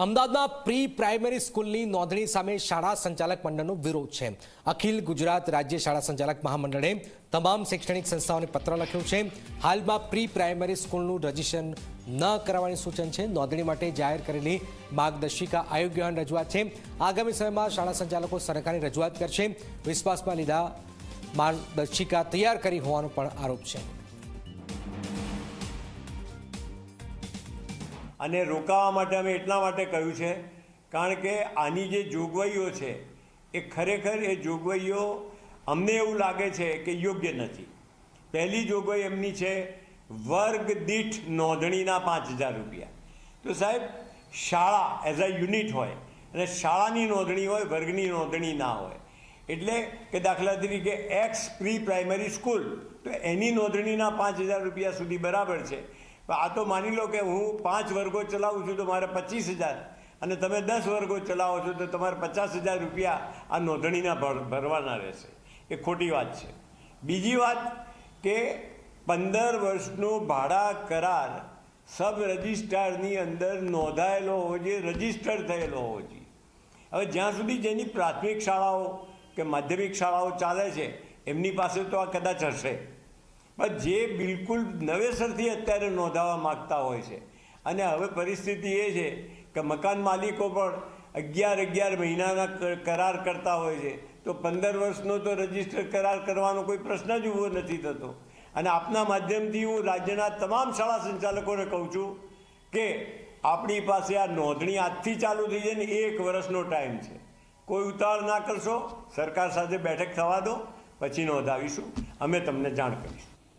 અમદાવાદમાં pre primary સ્કૂલની નોંધણી સામે શાળા સંચાલક મંડળનો વિરોધ છે. અખિલ ગુજરાત રાજ્ય શાળા સંચાલક મહામંડળે તમામ શૈક્ષણિક સંસ્થાઓને પત્ર લખ્યો છે. હાલમાં પ્રી પ્રાઇમરી સ્કૂલનું રજીસ્ટ્રેશન ન કરાવવાની સૂચન છે. નોંધણી માટે જાહેર કરેલી માર્ગદર્શિકા આયોગ્ય રજૂઆત છે. આગામી સમયમાં શાળા સંચાલકો સરકારની રજૂઆત કરશે. વિશ્વાસમાં લીધા માર્ગદર્શિકા તૈયાર કરી હોવાનો પણ આરોપ છે. અને રોકાવા માટે અમે એટલા માટે કહ્યું છે, કારણ કે આની જે જોગવાઈઓ છે, એ ખરેખર એ જોગવાઈઓ અમને એવું લાગે છે કે યોગ્ય નથી. પહેલી જોગવાઈ એમની છે, વર્ગ દીઠ નોંધણીના પાંચ હજાર રૂપિયા. તો સાહેબ, શાળા એઝ અ યુનિટ હોય, અને શાળાની નોંધણી હોય, વર્ગની નોંધણી ના હોય, એટલે કે દાખલા તરીકે એક્સ પ્રી પ્રાઇમરી સ્કૂલ તો એની નોંધણીના પાંચ હજાર રૂપિયા સુધી બરાબર છે. આ તો માની લો કે હું પાંચ વર્ગો ચલાવું છું તો મારે પચીસ હજાર. અને તમે દસ વર્ગો ચલાવો છો તો તમારે પચાસ હજાર રૂપિયા આ નોંધણીના ભર- ભરવાના રહેશે. એ ખોટી વાત છે. બીજી વાત કે પંદર વર્ષનો ભાડા કરાર સબ રજિસ્ટ્રારની અંદર નોંધાયેલો હોવો જોઈએ રજિસ્ટર્ડ થયેલો હોવો જોઈએ. હવે જ્યાં સુધી જેની પ્રાથમિક શાળાઓ કે માધ્યમિક શાળાઓ ચાલે છે, એમની પાસે તો આ કદાચ હશે. પણ જે બિલકુલ નવેસરથી અત્યારે નોંધાવા માગતા હોય છે. અને હવે પરિસ્થિતિ એ છે કે મકાન માલિકો પણ અગિયાર અગિયાર મહિનાના કરાર કરતા હોય છે. તો પંદર વર્ષનો તો રજિસ્ટર કરાર કરવાનો કોઈ પ્રશ્ન જ ઊભો નથી થતો. અને આપના માધ્યમથી હું રાજ્યના તમામ શાળા સંચાલકોને કહું છું કે આપણી પાસે આ નોંધણી આજથી ચાલુ થઈ જાય ને એક વર્ષનો ટાઈમ છે. કોઈ ઉતાવળ ના કરશો, સરકાર સાથે બેઠક થવા દો, પછી નોંધાવીશું. અમે તમને જાણ કરીશું.